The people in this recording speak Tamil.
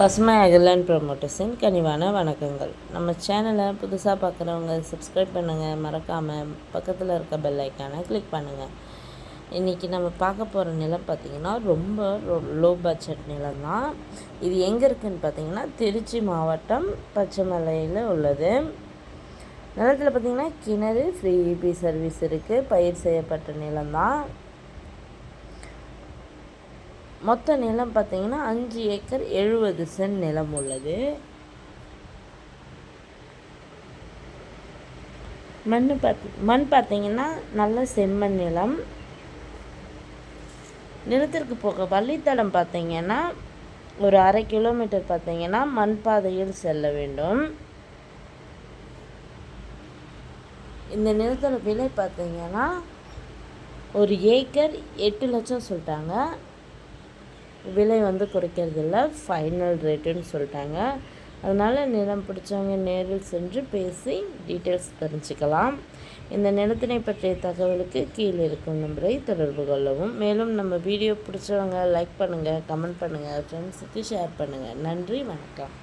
பசுமை அகலன் ப்ரொமோட்டர்ஸின் கனிவான வணக்கங்கள். நம்ம சேனலை புதுசாக பார்க்குறவங்க சப்ஸ்கிரைப் பண்ணுங்கள் மறக்காமல் பக்கத்தில் இருக்க பெல் ஐக்கானை கிளிக் பண்ணுங்கள் இன்றைக்கி நம்ம பார்க்க போகிற நிலம் பார்த்திங்கன்னா ரொம்ப லோ பட்ஜெட் நிலம் தான். இது எங்கே இருக்குதுன்னு பார்த்தீங்கன்னா திருச்சி மாவட்டம் பச்சைமலையில் உள்ளது. நிலத்தில் பார்த்திங்கன்னா கிணறு ஃப்ரீ இபி சர்வீஸ் இருக்குது பயிர் செய்யப்பட்ட நிலம் தான். மொத்த நிலம் பார்த்திங்கன்னா அஞ்சு ஏக்கர் எழுபது சென்ட் நிலம் உள்ளது. மண் பார்த்து மண் பார்த்திங்கன்னா நல்ல செம்மண் நிலம். நிலத்திற்கு போக வழித்தடம் பார்த்திங்கன்னா ஒரு அரை கிலோமீட்டர் பார்த்திங்கன்னா மண் பாதையில் செல்ல வேண்டும். இந்த நிலத்தோட விலை பார்த்திங்கன்னா ஒரு ஏக்கர் எட்டு லட்சம் சொல்லிட்டாங்க. விலை வந்து குறைக்கிறதில்ல ஃபைனல் ரேட்டுன்னு சொல்லிட்டாங்க. அதனால் நிலம் பிடிச்சவங்க நேரில் சென்று பேசி டீட்டெயில்ஸ் தெரிஞ்சுக்கலாம். இந்த நிலத்தினை பற்றிய தகவலுக்கு கீழே இருக்கும் நம்பரை தொடர்பு கொள்ளவும். மேலும் நம்ம வீடியோ பிடிச்சவங்க லைக் பண்ணுங்கள் கமெண்ட் பண்ணுங்கள் ஃப்ரெண்ட்ஸுக்கு ஷேர் பண்ணுங்கள் நன்றி வணக்கம்.